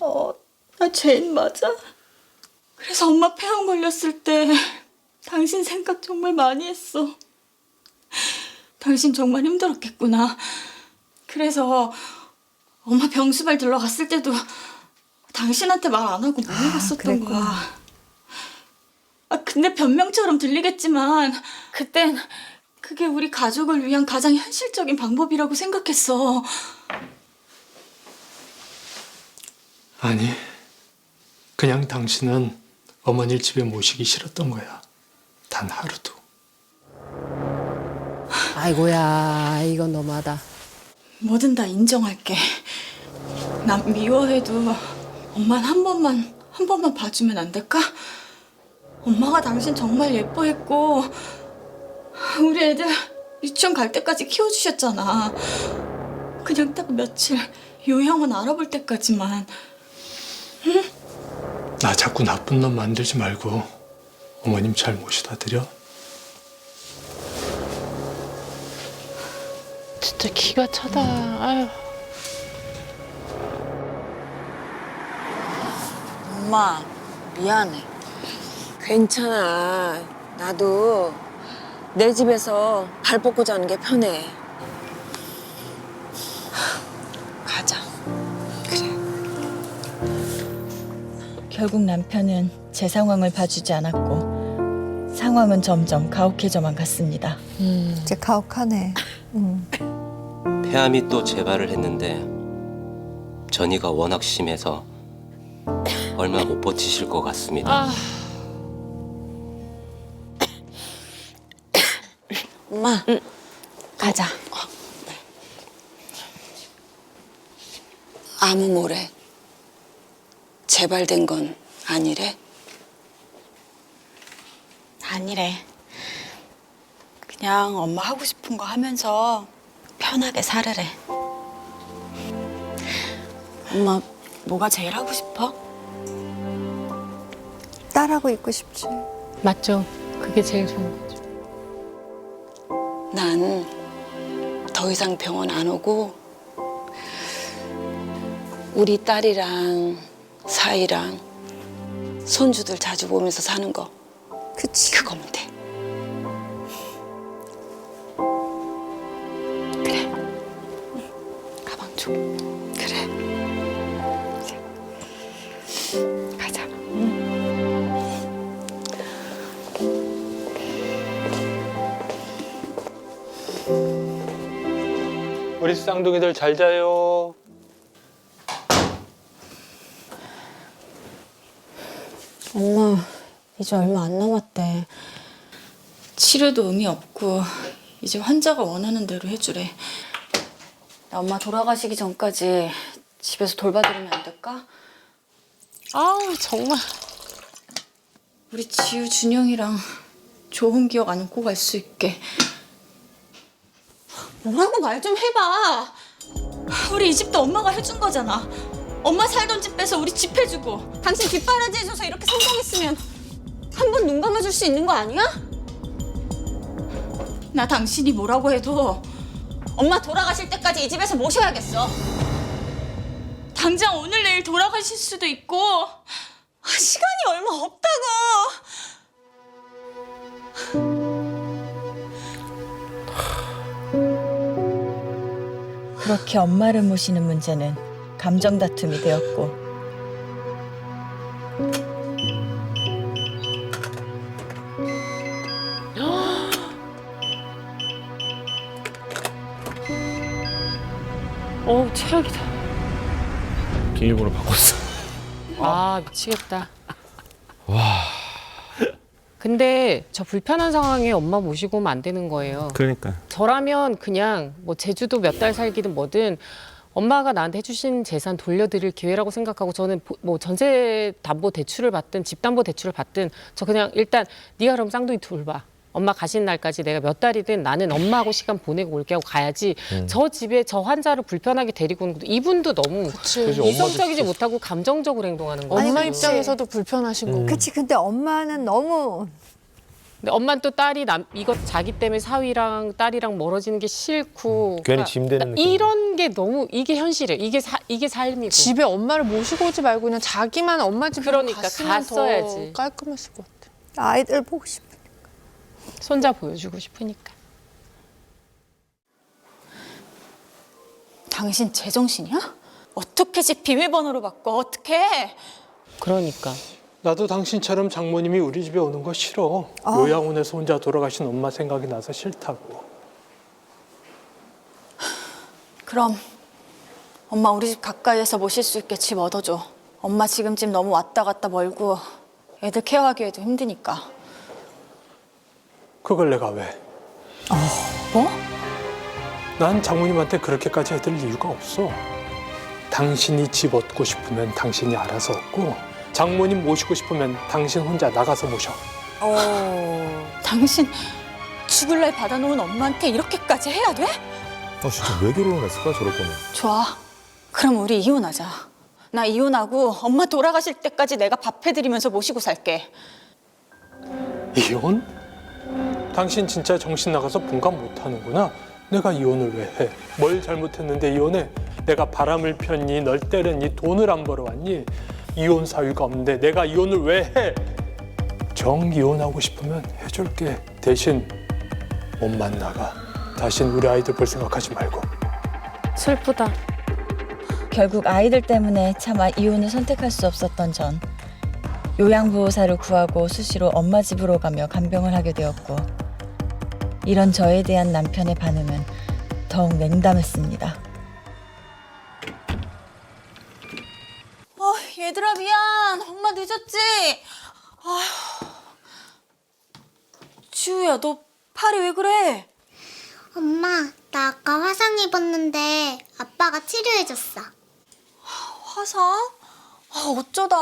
어, 나 죄인 맞아? 그래서 엄마 폐암 걸렸을 때 당신 생각 정말 많이 했어. 당신 정말 힘들었겠구나. 그래서 엄마 병수발 들러갔을 때도 당신한테 말 안 하고 몰래 갔었던 그랬구나. 거야. 아, 근데 변명처럼 들리겠지만 그땐 그게 우리 가족을 위한 가장 현실적인 방법이라고 생각했어. 아니, 그냥 당신은 어머니를 집에 모시기 싫었던 거야. 단 하루도. 아이고야, 이건 너무하다. 뭐든 다 인정할게. 난 미워해도 엄만 한 번만 한 번만 봐주면 안 될까? 엄마가 당신 정말 예뻐했고 우리 애들 유치원 갈 때까지 키워주셨잖아. 그냥 딱 며칠 요양원 알아볼 때까지만 나 자꾸 나쁜 놈 만들지 말고 어머님 잘 모시다 드려. 진짜 기가 차다. 아유. 엄마 미안해. 괜찮아. 나도 내 집에서 발 뻗고 자는 게 편해. 결국 남편은 제 상황을 봐주지 않았고 상황은 점점 가혹해져만 갔습니다. 이제 가혹하네. 음. 폐암이 또 재발을 했는데 전이가 워낙 심해서 얼마 못 버티실 것 같습니다. 아, 엄마. 가자. 아무 모래. 재발된 건 아니래. 아니래. 그냥 엄마 하고 싶은 거 하면서 편하게 살으래. 엄마 뭐가 제일 하고 싶어? 딸하고 있고 싶지. 맞죠. 그게 제일 좋은 거죠. 난 더 이상 병원 안 오고 우리 딸이랑 사이랑 손주들 자주 보면서 사는 거 그치. 그거면 돼. 그래. 응, 가방 줘. 그래. 가자. 우리 쌍둥이들 잘 자요. 엄마, 이제 얼마 안 남았대. 치료도 의미 없고 이제 환자가 원하는 대로 해주래. 나 엄마 돌아가시기 전까지 집에서 돌봐드리면 안 될까? 아우, 정말. 우리 지우 준영이랑 좋은 기억 안고 갈 수 있게. 뭐라고 말 좀 해봐. 우리 이 집도 엄마가 해준 거잖아. 엄마 살던 집 빼서 우리 집 해주고. 당신 뒷바라지 해줘서 이렇게 성공했으면 한 감아줄 수 있는 거 아니야? 나 당신이 뭐라고 해도 엄마 돌아가실 때까지 이 집에서 모셔야겠어. 당장 오늘 내일 돌아가실 수도 있고 아, 시간이 얼마 없다고. 그렇게 엄마를 모시는 문제는 감정 다툼이 되었고 최악이다. 비밀번호 바꿨어. 아, 미치겠다. 와. 근데 저 불편한 상황에 엄마 모시고 오면 안 되는 거예요. 그러니까. 저라면 그냥 뭐 제주도 몇 달 살기든 뭐든 엄마가 나한테 해주신 재산 돌려드릴 기회라고 생각하고 저는 보- 뭐 전세 담보 대출을 받든 집 담보 대출을 받든 저 그냥 일단 네가 그럼 쌍둥이 돌봐. 엄마 가신 날까지 내가 몇 달이든 나는 엄마하고 시간 보내고 올게 하고 가야지 저 집에 저 환자를 불편하게 데리고 오는 것도 이분도 너무 그치, 엄마도 이성적이지 못하고 감정적으로 행동하는 거예요. 엄마. 입장에서도 불편하신 거고. 그치. 근데 엄마는 너무 근데 엄마는 또 딸이 남 이것 자기 때문에 사위랑 딸이랑 멀어지는 게 싫고 괜히 그러니까 짐 되는 느낌. 이런 게 너무 이게 현실이에요. 이게 사, 이게 삶이고. 집에 엄마를 모시고 오지 말고 그냥 자기만 엄마 집으로 그러니까 갔으면 갔어야지. 더 깔끔했을 것 같아. 아이들 보고 싶어. 손자 보여주고 싶으니까. 당신 제정신이야? 어떻게 집 비밀번호로 바꿔? 어떻게? 그러니까. 나도 당신처럼 장모님이 우리 집에 오는 거 싫어. 요양원에서 혼자 돌아가신 엄마 생각이 나서 싫다고. 그럼 엄마 우리 집 가까이에서 모실 수 있게 집 얻어줘. 엄마 지금 집 너무 왔다 갔다 멀고 애들 케어하기에도 힘드니까. 그걸 내가 왜? 뭐? 난 장모님한테 그렇게까지 해드릴 이유가 없어. 당신이 집 얻고 싶으면 당신이 알아서 얻고 장모님 모시고 싶으면 당신 혼자 나가서 모셔. 당신 죽을 날 받아놓은 엄마한테 이렇게까지 해야 돼? 아 진짜 왜 결혼을 했을까 저럴 거면. 좋아. 그럼 우리 이혼하자. 나 이혼하고 엄마 돌아가실 때까지 내가 밥 해드리면서 모시고 살게. 이혼? 당신 진짜 정신 나가서 분간 못하는구나. 내가 이혼을 왜 해? 뭘 잘못했는데 이혼해? 내가 바람을 폈니? 널 때렸니? 돈을 안 벌어왔니? 이혼 사유가 없는데 내가 이혼을 왜 해? 정 이혼하고 싶으면 해줄게. 대신 못 만나가. 다신 우리 아이들 볼 생각하지 말고. 슬프다. 결국 아이들 때문에 차마 이혼을 선택할 수 없었던 전 요양보호사를 구하고 수시로 엄마 집으로 가며 간병을 하게 되었고 이런 저에 대한 남편의 반응은 더욱 냉담했습니다. 어, 얘들아 미안. 엄마 늦었지? 아휴. 지우야, 너 팔이 왜 그래? 엄마, 나 아까 화상 입었는데 아빠가 치료해줬어. 화상? 아, 어쩌다.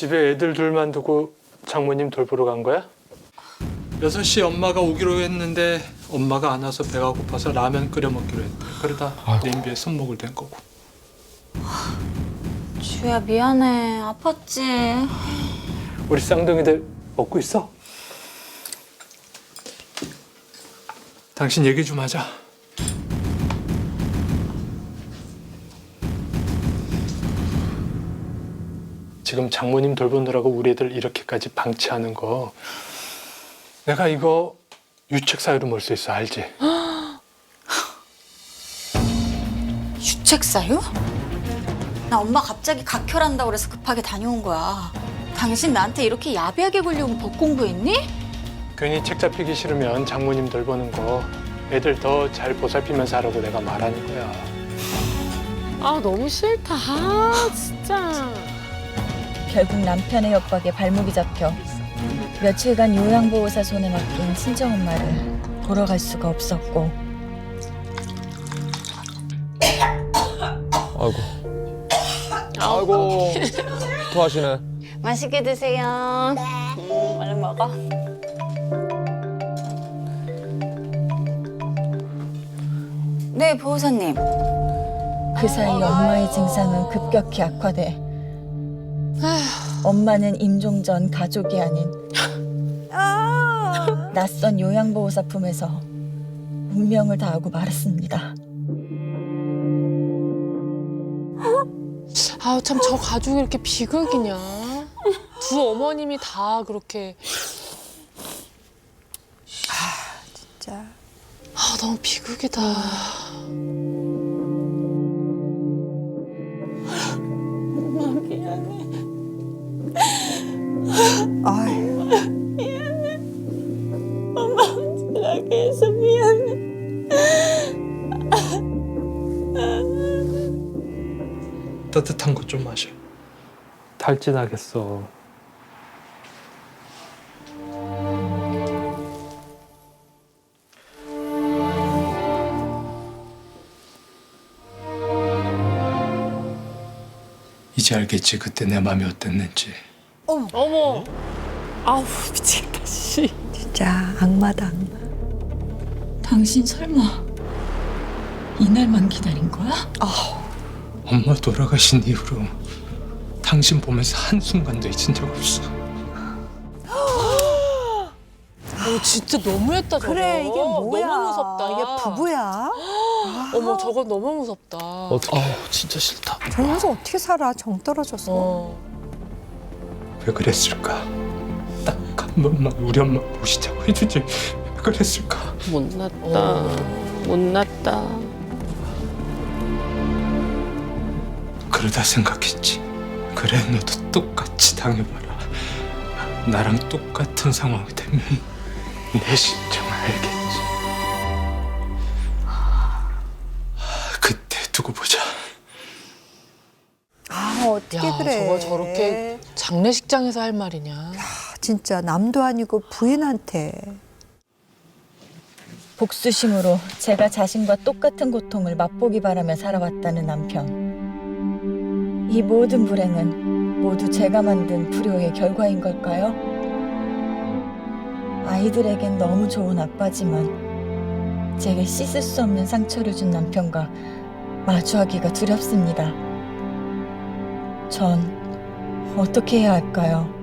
집에 애들 둘만 두고 장모님 돌보러 간 거야? 6시 엄마가 오기로 했는데 엄마가 안 와서 배가 고파서 라면 끓여 먹기로 했대. 그러다 냄비에 손목을 댄 거고. 지우야, 미안해. 아팠지? 우리 쌍둥이들 먹고 있어? 당신 얘기 좀 하자. 지금 장모님 돌보느라고 우리 애들 이렇게까지 방치하는 거 내가 이거 유책 사유로 몰 수 있어 알지? 유책 사유? 나 엄마 갑자기 각혈한다고 그래서 급하게 다녀온 거야. 당신 나한테 이렇게 야비하게 굴려고 법 공부했니? 괜히 책 잡히기 싫으면 장모님 돌보는 거 애들 더 잘 보살피면서 하라고 내가 말하는 거야. 아 너무 싫다. 아 진짜. 결국 남편의 협박에 발목이 잡혀 며칠간 요양보호사 손에 맡긴 친정엄마를 보러 갈 수가 없었고 아이고. 아이고. 토하시네. 맛있게 드세요. 네. 얼른 먹어. 네, 보호사님. 그 사이 엄마의 증상은 급격히 악화돼 엄마는 임종 전 가족이 아닌 낯선 요양보호사 품에서 운명을 다하고 말았습니다. 아우 참 저 가족이 이렇게 비극이냐. 두 어머님이 다 그렇게 진짜. 아 너무 비극이다. 따뜻한 거좀 마셔. 탈진하겠어. 이제 알겠지 그때 내 마음이 어땠는지. 어머. 아우 미치겠다 씨. 진짜 악마다 악마. 당신 설마 이날만 기다린 거야? 엄마 돌아가신 이후로 당신 보면서 한순간도 잊은 적 없어. 진짜 너무했다 저거. 그래 이게 뭐야? 너무 무섭다. 이게 부부야? 어머 저건 너무 무섭다. 어떻게? 진짜 싫다. 저 녀석 어떻게 살아? 정 떨어져서. 어. 왜 그랬을까? 딱 한 번만 우리 엄마 모시자고 해주지. 왜 그랬을까? 못났다. 못났다. 그러다 생각했지. 그래 너도 똑같이 당해봐라. 나랑 똑같은 상황이 되면 내 심정을 알겠지. 그때 두고 보자. 아 어떻게 야, 그래? 저거 저렇게 장례식장에서 할 말이냐. 아, 진짜 남도 아니고 부인한테. 복수심으로 제가 자신과 똑같은 고통을 맛보기 바라며 살아왔다는 남편. 이 모든 불행은 모두 제가 만든 불효의 결과인 걸까요? 아이들에겐 너무 좋은 아빠지만 제게 씻을 수 없는 상처를 준 남편과 마주하기가 두렵습니다. 전 어떻게 해야 할까요?